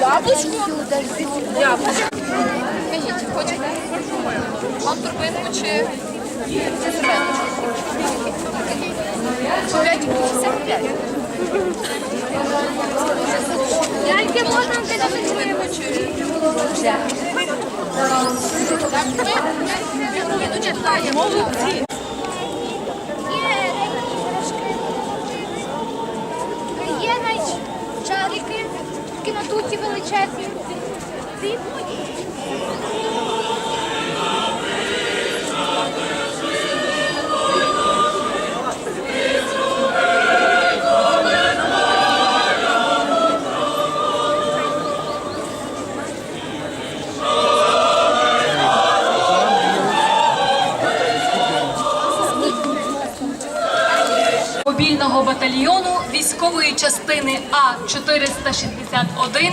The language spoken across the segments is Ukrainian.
Яблучко. Яблучко. Скажіть, хочете? Вам торбинку чи... серветочку? По 5,55. Яйки можна. Молодці. Є такі надуті величезні. Мобільного батальйону військової частини А 461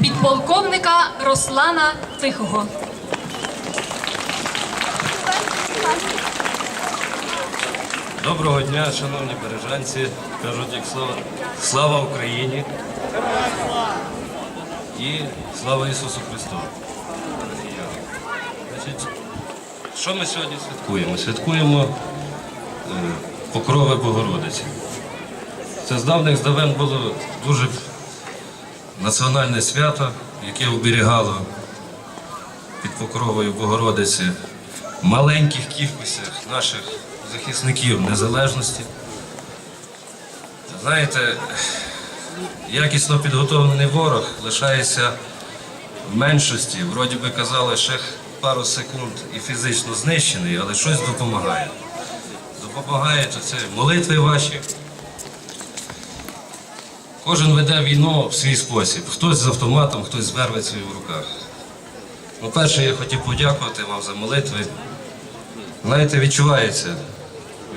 підполковника Руслана Тихого. Доброго дня, шановні бережанці. Кажуть, як слава, слава Україні і слава Ісусу Христу. Що ми сьогодні святкуємо? Святкуємо е, покрови Богородиці. Це з давних здавен було дуже національне свято, яке оберігало під покровою Богородиці в маленьких кількостях наших захисників незалежності. Знаєте, якісно підготовлений ворог лишається в меншості. Вроді би казали, ще пару секунд і фізично знищений, але щось допомагає. Допомагає то це молитви ваші. Кожен веде війну в свій спосіб. Хтось з автоматом, хтось з вервицею в руках. Ну, перше, я хотів подякувати вам за молитви. Знаєте, відчувається.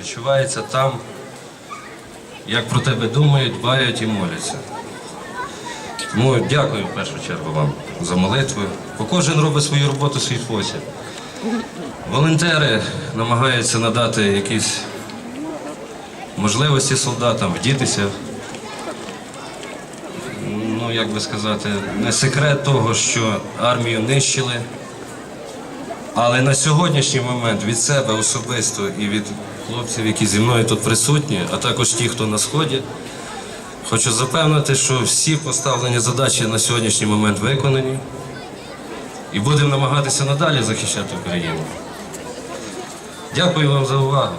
Відчувається там, як про тебе думають, дбають і моляться. Тому дякую в першу чергу вам за молитви. Бо кожен робить свою роботу свій спосіб. Волонтери намагаються надати якісь можливості солдатам вдітися. Ну, як би сказати, не секрет того, що армію нищили. Але на сьогоднішній момент від себе особисто і від хлопців, які зі мною тут присутні, а також ті, хто на сході, хочу запевнити, що всі поставлені задачі на сьогоднішній момент виконані. І будемо намагатися надалі захищати Україну. Дякую вам за увагу.